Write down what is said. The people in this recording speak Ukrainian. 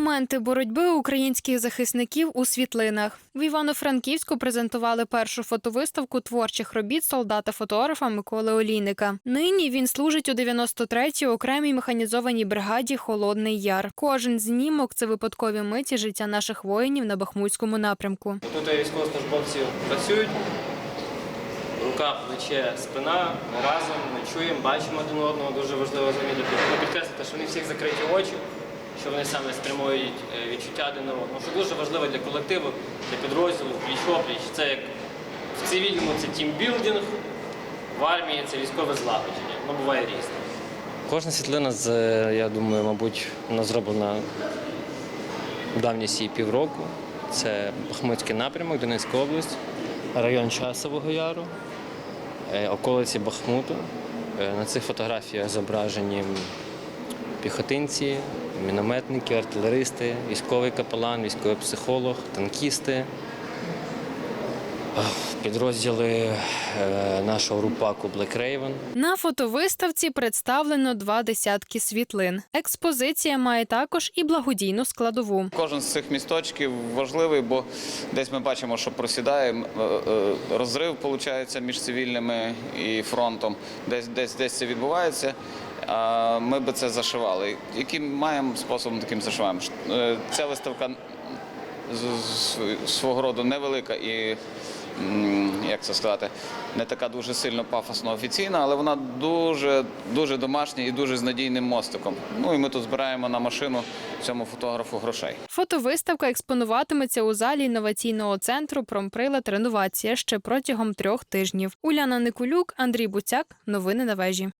Моменти боротьби українських захисників у світлинах в Івано-Франківську презентували першу фотовиставку творчих робіт солдата-фотографа Миколи Олійника. Нині він служить у 93-й окремій механізованій бригаді Холодний Яр. Кожен знімок це випадкові миті життя наших воїнів на Бахмутському напрямку. Тут військовослужбовці працюють, рука, плече, спина, ми разом, ми чуємо, бачимо один одного, дуже важливо замітити. Підкреслити, що вони всіх закриті очі, що вони саме спрямують е, відчуття один одного. Що дуже важливо для колективу, для підрозділу, пліч-опліч. Це як в цивільному це тімбілдинг, в армії це військове злагодження. Ну, буває різне. Кожна світлина, з, я думаю, мабуть, вона зроблена давністі півроку. Це Бахмутський напрямок, Донецька область, район Часового Яру, е, околиці Бахмуту. Е, На цих фотографіях зображені піхотинці, мінометники, артилеристи, військовий капелан, військовий психолог, танкісти, підрозділи е, нашого рупаку Black Raven. На фотовиставці представлено два десятки світлин. Експозиція має також і благодійну складову. Кожен з цих місточків важливий, бо десь ми бачимо, що просідає е, е, розрив, виходить, між цивільними і фронтом. Десь десь десь це відбувається. Ми би це зашивали. Яким маємо способом, таким зашиваємо. Е, Ця виставка свого роду невелика і. Як це сказати, не така дуже сильно пафосно офіційна, але вона дуже дуже домашня і дуже з надійним мостиком. Ну і ми тут збираємо на машину цьому фотографу грошей. Фотовиставка експонуватиметься у залі інноваційного центру Промприлад Реновація ще протягом трьох тижнів. Уляна Никулюк, Андрій Буцяк. Новини на вежі.